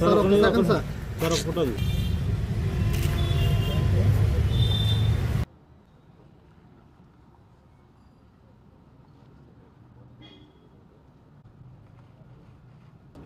Sir ఒక second sir sir. ఒక photo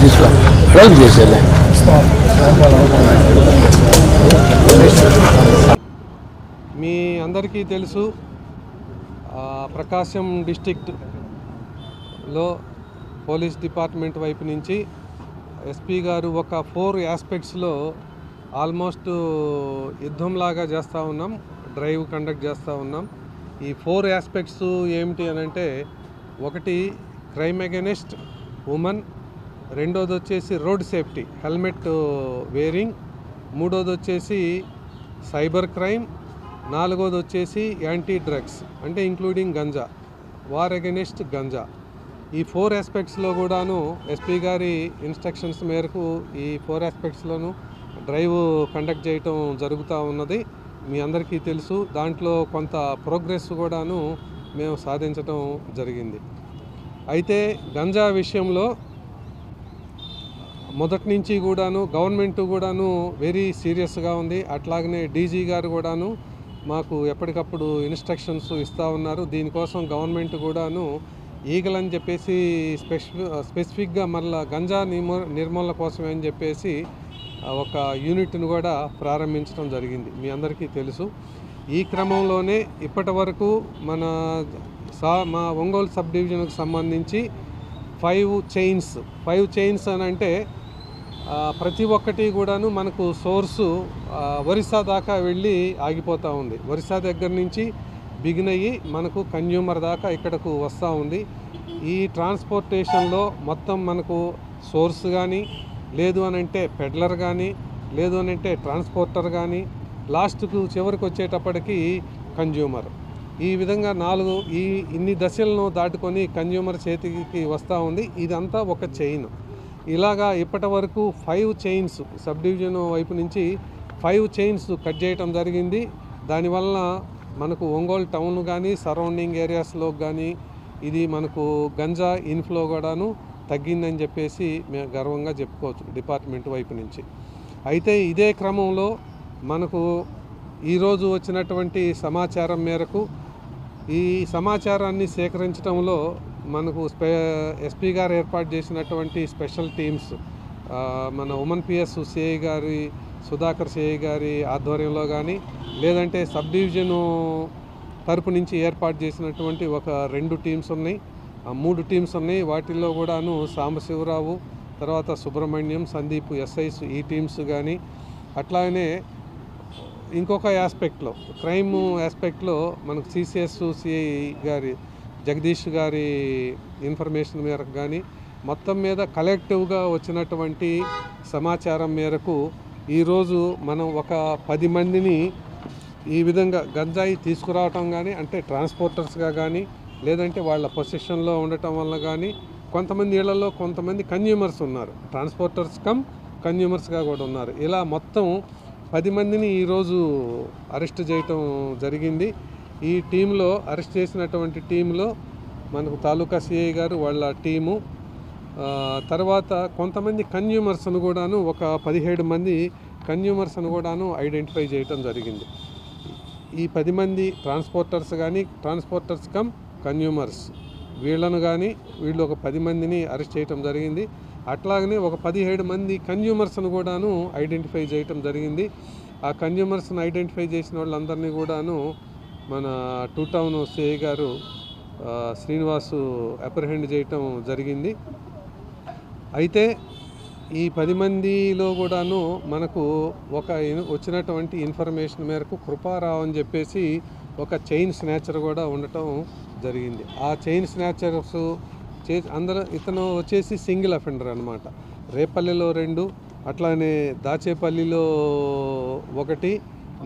తీసుకో రోజు చేసేలే మీ అందరికీ తెలుసు ప్రకాశం డిస్టిక్లో పోలీస్ డిపార్ట్మెంట్ వైపు నుంచి ఎస్పీ గారు ఒక ఫోర్ ఆస్పెక్ట్స్లో ఆల్మోస్ట్ యుద్ధంలాగా చేస్తూ ఉన్నాం డ్రైవ్ కండక్ట్ చేస్తూ ఉన్నాం. ఈ ఫోర్ ఆస్పెక్ట్స్ ఏమిటి అని అంటే ఒకటి క్రైమ్ అగెనిస్ట్ ఉమెన్ రెండోది వచ్చేసి రోడ్ సేఫ్టీ హెల్మెట్ వేరింగ్ మూడోది వచ్చేసి సైబర్ క్రైమ్ నాలుగోది వచ్చేసి యాంటీ డ్రగ్స్ అంటే including ganja war against ganja. ఈ ఫోర్ ఆస్పెక్ట్స్లో కూడాను ఎస్పీ గారి ఇన్స్ట్రక్షన్స్ మేరకు ఈ ఫోర్ ఆస్పెక్ట్స్లోనూ డ్రైవ్ కండక్ట్ చేయటం జరుగుతూ ఉన్నది. మీ అందరికీ తెలుసు దాంట్లో కొంత ప్రోగ్రెస్ కూడాను మేము సాధించటం జరిగింది. అయితే గంజా విషయంలో మొదటి నుంచి కూడాను గవర్నమెంట్ కూడాను వెరీ సీరియస్గా ఉంది. అట్లాగనే డీజీ గారు కూడాను మాకు ఎప్పటికప్పుడు ఇన్స్ట్రక్షన్స్ ఇస్తూ ఉన్నారు. దీనికోసం గవర్నమెంట్ కూడాను ఈగలని అని చెప్పేసి స్పెసిఫి స్పెసిఫిక్గా మళ్ళీ గంజా నిర్మూ నిర్మూలన కోసమే అని చెప్పేసి ఒక యూనిట్ను కూడా ప్రారంభించడం జరిగింది. మీ అందరికీ తెలుసు. ఈ క్రమంలోనే ఇప్పటి వరకు మన సా మా ఒంగోలు సబ్ డివిజన్కు సంబంధించి ఫైవ్ చైన్స్ ఫైవ్ చైన్స్ అని అంటే ప్రతి ఒక్కటి కూడాను మనకు సోర్సు ఒరిస్సా దాకా వెళ్ళి ఆగిపోతూ ఉంది. ఒరిస్సా దగ్గర నుంచి బిగిన్ అయ్యి మనకు కన్జ్యూమర్ దాకా ఇక్కడకు వస్తూ ఉంది. ఈ ట్రాన్స్పోర్టేషన్లో మొత్తం మనకు సోర్స్ కానీ లేదు అని అంటే పెడ్లర్ కానీ లేదు అని అంటే ట్రాన్స్పోర్టర్ కానీ లాస్ట్కు చివరికి వచ్చేటప్పటికి కన్జ్యూమర్ ఈ విధంగా నాలుగు ఈ ఇన్ని దశలను దాటుకొని కన్జ్యూమర్ చేతికి వస్తూ ఉంది. ఇదంతా ఒక చైన్. ఇలాగా ఇప్పటి వరకు ఫైవ్ చైన్స్ సబ్ డివిజన్ వైపు నుంచి ఫైవ్ చైన్స్ కట్ చేయటం జరిగింది. దానివల్ల మనకు ఒంగోలు టౌన్ కానీ సరౌండింగ్ ఏరియాస్లో కానీ ఇది మనకు గంజా ఇన్ఫ్లో కూడాను తగ్గిందని చెప్పేసి మేము గర్వంగా చెప్పుకోవచ్చు డిపార్ట్మెంట్ వైపు నుంచి. అయితే ఇదే క్రమంలో మనకు ఈరోజు వచ్చినటువంటి సమాచారం మేరకు ఈ సమాచారాన్ని సేకరించడంలో మనకు స్పె ఎస్పీ గారు ఏర్పాటు చేసినటువంటి స్పెషల్ టీమ్స్ మన ఉమన్ పిఎస్ సిఐ గారి సుధాకర్ సిఐ గారి ఆధ్వర్యంలో కానీ లేదంటే సబ్ డివిజను తరపు నుంచి ఏర్పాటు చేసినటువంటి ఒక రెండు టీమ్స్ ఉన్నాయి. మూడు టీమ్స్ ఉన్నాయి. వాటిల్లో కూడాను సాంబశివరావు తర్వాత సుబ్రహ్మణ్యం సందీప్ ఎస్ఐస్ ఈ టీమ్స్ కానీ అట్లానే ఇంకొక యాస్పెక్ట్లో క్రైమ్ ఆస్పెక్ట్లో మనకు సిసిఎస్ సిఐ గారి జగదీష్ గారి ఇన్ఫర్మేషన్ మేరకు కానీ మొత్తం మీద కలెక్టివ్గా వచ్చినటువంటి సమాచారం మేరకు ఈరోజు మనం ఒక పది మందిని ఈ విధంగా గంజాయి తీసుకురావటం కానీ అంటే ట్రాన్స్పోర్టర్స్గా కానీ లేదంటే వాళ్ళ పొసిషన్లో ఉండటం వల్ల కానీ కొంతమంది ఇళ్ళలో కొంతమంది కన్జ్యూమర్స్ ఉన్నారు. ట్రాన్స్పోర్టర్స్ కమ్ కన్జ్యూమర్స్గా కూడా ఉన్నారు. ఇలా మొత్తం పది మందిని ఈరోజు అరెస్ట్ చేయటం జరిగింది. ఈ టీంలో అరెస్ట్ చేసినటువంటి టీంలో మనకు తాలూకా సిఐ గారు వాళ్ళ టీము తర్వాత కొంతమంది కన్జ్యూమర్స్ను కూడాను ఒక పదిహేడు మంది కన్యూమర్స్ను కూడాను ఐడెంటిఫై చేయటం జరిగింది. ఈ పది మంది ట్రాన్స్పోర్టర్స్ కానీ ట్రాన్స్పోర్టర్స్ కమ్ కన్జ్యూమర్స్ వీళ్ళను కానీ వీళ్ళు ఒక పది మందిని అరెస్ట్ చేయటం జరిగింది. అట్లాగనే ఒక పదిహేడు మంది కన్జ్యూమర్స్ను కూడాను ఐడెంటిఫై చేయటం జరిగింది. ఆ కన్జ్యూమర్స్ని ఐడెంటిఫై చేసిన వాళ్ళందరినీ కూడాను మన టూ టౌన్ సిఐ గారు శ్రీనివాసు అప్రహెండ్ చేయటం జరిగింది. అయితే ఈ పది మందిలో కూడాను మనకు ఒక వచ్చినటువంటి ఇన్ఫర్మేషన్ మేరకు కృపారావు అని చెప్పేసి ఒక చైన్ స్నాచర్ కూడా ఉండటం జరిగింది. ఆ చైన్ స్నాచర్స్ చే అందరూ ఇతను వచ్చేసి సింగిల్ అఫెండర్ అనమాట రేపల్లిలో రెండు అట్లానే దాచేపల్లిలో ఒకటి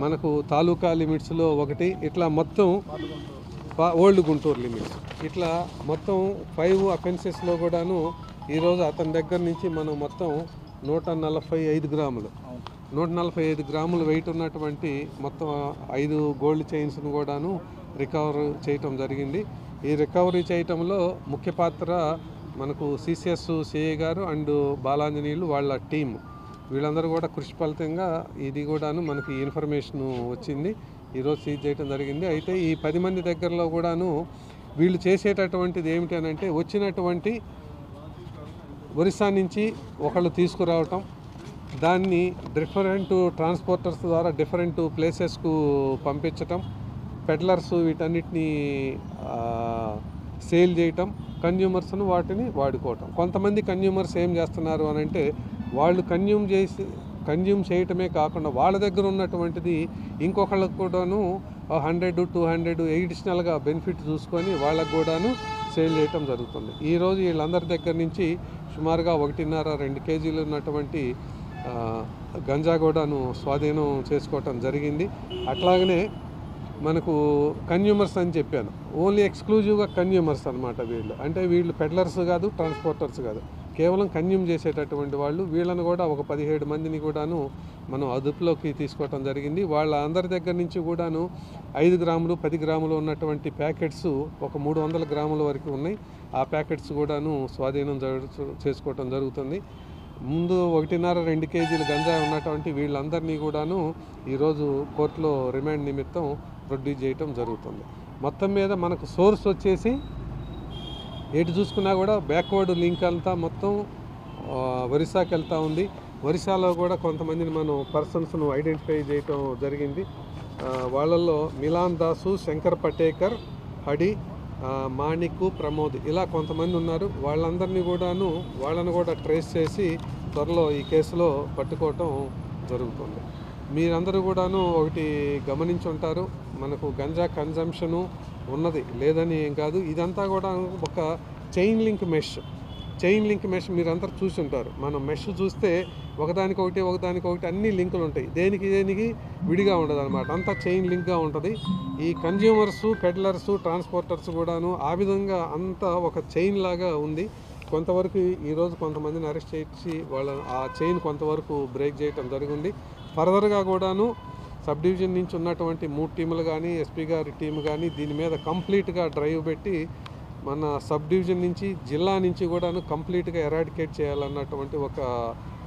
మనకు తాలూకా లిమిట్స్లో ఒకటి ఇట్లా మొత్తం ఓల్డ్ గుంటూరు లిమిట్స్. ఇట్లా మొత్తం ఫైవ్ అఫెన్సెస్లో కూడాను ఈరోజు అతని దగ్గర నుంచి మనం మొత్తం నూట నలభై ఐదు గ్రాములు. నూట నలభై ఐదు గ్రాములు వెయిట్ ఉన్నటువంటి మొత్తం ఐదు గోల్డ్ చైన్స్ను కూడాను రికవర్ చేయటం జరిగింది. ఈ రికవరీ చేయటంలో ముఖ్య పాత్ర మనకు సిసిఎస్ సిఏ గారు అండ్ బాలాంజనీయులు వాళ్ళ టీం వీళ్ళందరూ కూడా కృషి ఫలితంగా ఇది కూడాను మనకి ఇన్ఫర్మేషన్ వచ్చింది. ఈరోజు సీజ్ చేయడం జరిగింది. అయితే ఈ పది మంది దగ్గరలో కూడాను వీళ్ళు చేసేటటువంటిది ఏమిటి అని అంటే వచ్చినటువంటి ఒరిస్సా నుంచి ఒకళ్ళు తీసుకురావటం. దాన్ని డిఫరెంట్ ట్రాన్స్పోర్టర్స్ ద్వారా డిఫరెంట్ ప్లేసెస్కు పంపించటం. పెడ్లర్స్ వీటన్నిటిని సేల్ చేయటం కన్జ్యూమర్స్ను వాటిని వాడుకోవటం. కొంతమంది కన్జ్యూమర్స్ ఏం చేస్తున్నారు అని అంటే వాళ్ళు కన్జ్యూమ్ చేసి కన్జ్యూమ్ చేయటమే కాకుండా వాళ్ళ దగ్గర ఉన్నటువంటిది ఇంకొకళ్ళకు కూడాను హండ్రెడ్ టూ హండ్రెడ్ ఎడిషనల్గా బెనిఫిట్ చూసుకొని వాళ్ళకు కూడాను సేల్ చేయటం జరుగుతుంది. ఈరోజు వీళ్ళందరి దగ్గర నుంచి సుమారుగా ఒకటిన్నర రెండు కేజీలు ఉన్నటువంటి గంజా కూడాను స్వాధీనం చేసుకోవటం జరిగింది. అట్లాగనే మనకు కన్జ్యూమర్స్ అని చెప్పాను. ఓన్లీ ఎక్స్క్లూజివ్గా కన్యూమర్స్ అనమాట వీళ్ళు. అంటే వీళ్ళు పెడ్లర్స్ కాదు ట్రాన్స్పోర్టర్స్ కాదు. కేవలం కన్యూమ్ చేసేటటువంటి వాళ్ళు వీళ్ళను కూడా ఒక పదిహేడు మందిని కూడాను మనం అదుపులోకి తీసుకోవటం జరిగింది. వాళ్ళ అందరి దగ్గర నుంచి కూడాను ఐదు గ్రాములు పది గ్రాములు ఉన్నటువంటి ప్యాకెట్స్ ఒక మూడు వందల గ్రాముల వరకు ఉన్నాయి. ఆ ప్యాకెట్స్ కూడాను స్వాధీనం చేసుకోవటం జరుగుతుంది. ముందు ఒకటిన్నర రెండు కేజీలు గంజాయి ఉన్నటువంటి వీళ్ళందరినీ కూడాను ఈరోజు కోర్టులో రిమాండ్ నిమిత్తం ప్రొడ్యూస్ చేయటం జరుగుతుంది. మొత్తం మీద మనకు సోర్స్ వచ్చేసి ఎటు చూసుకున్నా కూడా బ్యాక్వర్డ్ లింక్ అంతా మొత్తం ఒరిస్సాకి వెళ్తూ ఉంది. ఒరిస్సాలో కూడా కొంతమందిని మనం పర్సన్స్ను ఐడెంటిఫై చేయటం జరిగింది. వాళ్ళల్లో మిలాన్ దాసు శంకర్ పటేకర్ హడి మాణిక్కు ప్రమోద్ ఇలా కొంతమంది ఉన్నారు. వాళ్ళందరినీ కూడాను వాళ్ళని కూడా ట్రేస్ చేసి త్వరలో ఈ కేసులో పట్టుకోవటం జరుగుతుంది. మీరందరూ కూడాను ఒకటి గమనించి ఉంటారు మనకు గంజా కన్జంప్షను ఉన్నది లేదని ఏం కాదు. ఇదంతా కూడా ఒక chain link mesh chain link mesh మీరంతా చూసి ఉంటారు మనం మెష్ చూస్తే ఒకదానికొకటి ఒకదానికొకటి అన్ని లింకులు ఉంటాయి. దేనికి దేనికి విడిగా ఉండదు అనమాట అంతా చైన్ లింక్గా ఉంటుంది. ఈ కన్జ్యూమర్స్ పెడ్లర్స్ ట్రాన్స్పోర్టర్స్ కూడాను ఆ విధంగా అంతా ఒక చైన్ లాగా ఉంది. కొంతవరకు ఈరోజు కొంతమందిని అరెస్ట్ చేసి వాళ్ళ ఆ చైన్ కొంతవరకు బ్రేక్ చేయటం జరిగింది. ఫర్దర్గా కూడాను సబ్ డివిజన్ నుంచి ఉన్నటువంటి మూడు టీములు కానీ ఎస్పీ గారి టీం కానీ దీని మీద కంప్లీట్గా డ్రైవ్ పెట్టి మన సబ్ డివిజన్ నుంచి జిల్లా నుంచి కూడాను కంప్లీట్గా ఎరాడికేట్ చేయాలన్నటువంటి ఒక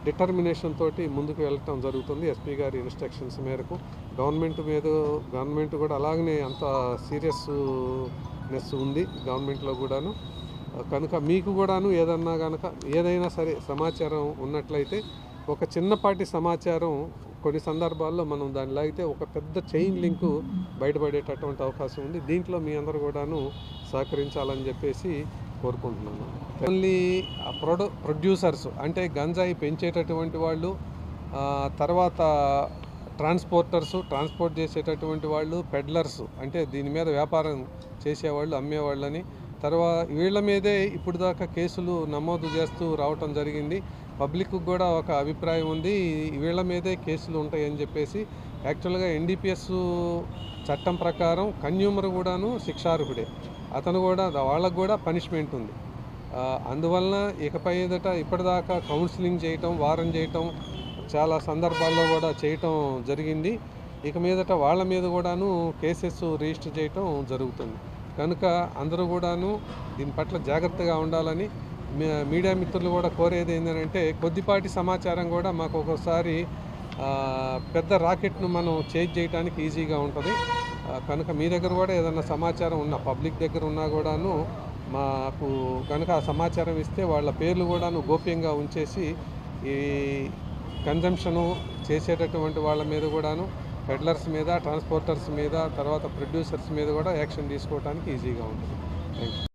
డిటర్మినేషన్ తోటి ముందుకు వెళ్ళటం జరుగుతుంది ఎస్పీ గారి ఇన్స్ట్రక్షన్స్ మేరకు. గవర్నమెంట్ మీద గవర్నమెంట్ కూడా అలాగనే అంత సీరియస్నెస్ ఉంది గవర్నమెంట్లో కూడాను. కనుక మీకు కూడాను ఏదన్నా కనుక ఏదైనా సరే సమాచారం ఉన్నట్లయితే ఒక చిన్నపాటి సమాచారం కొన్ని సందర్భాల్లో మనం దాన్ని లాగితే ఒక పెద్ద చైన్ లింకు బయటపడేటటువంటి అవకాశం ఉంది. దీంట్లో మీ అందరూ కూడాను సహకరించాలని చెప్పేసి కోరుకుంటున్నాను. ఓన్లీ ప్రొడ ప్రొడ్యూసర్స్ అంటే గంజాయి పెంచేటటువంటి వాళ్ళు తర్వాత ట్రాన్స్పోర్టర్స్ ట్రాన్స్పోర్ట్ చేసేటటువంటి వాళ్ళు పెడ్లర్స్ అంటే దీని మీద వ్యాపారం చేసేవాళ్ళు అమ్మేవాళ్ళని. తర్వాత వీళ్ళ మీదే ఇప్పుడు దాకా కేసులు నమోదు చేస్తూ రావటం జరిగింది. పబ్లిక్ కూడా ఒక అభిప్రాయం ఉంది. వీళ్ళ మీదే కేసులు ఉంటాయని చెప్పేసి యాక్చువల్గా ఎన్డీపీఎస్ చట్టం ప్రకారం కన్యూమర్ కూడాను శిక్షార్హుడే. అతను కూడా వాళ్ళకు కూడా పనిష్మెంట్ ఉంది. అందువలన ఇకపై ఎదుట ఇప్పటిదాకా కౌన్సిలింగ్ చేయటం వారం చేయటం చాలా సందర్భాల్లో కూడా చేయటం జరిగింది. ఇక మీదట వాళ్ళ మీద కూడాను కేసెస్ రిజిస్టర్ చేయటం జరుగుతుంది. కనుక అందరూ కూడాను దీని పట్ల జాగ్రత్తగా ఉండాలని మీడియా మిత్రులు కూడా కోరేది ఏంటంటే కొద్దిపాటి సమాచారం కూడా మాకు ఒక్కోసారి పెద్ద రాకెట్ను మనం చేంజ్ చేయడానికి ఈజీగా ఉంటుంది. కనుక మీ దగ్గర కూడా ఏదైనా సమాచారం ఉన్న పబ్లిక్ దగ్గర ఉన్నా కూడాను మాకు కనుక ఆ సమాచారం ఇస్తే వాళ్ళ పేర్లు కూడాను గోప్యంగా ఉంచేసి ఈ కన్జంప్షను చేసేటటువంటి వాళ్ళ మీద కూడాను పెడ్లర్స్ మీద ట్రాన్స్పోర్టర్స్ మీద తర్వాత ప్రొడ్యూసర్స్ మీద కూడా యాక్షన్ తీసుకోవడానికి ఈజీగా ఉంటుంది. Thank you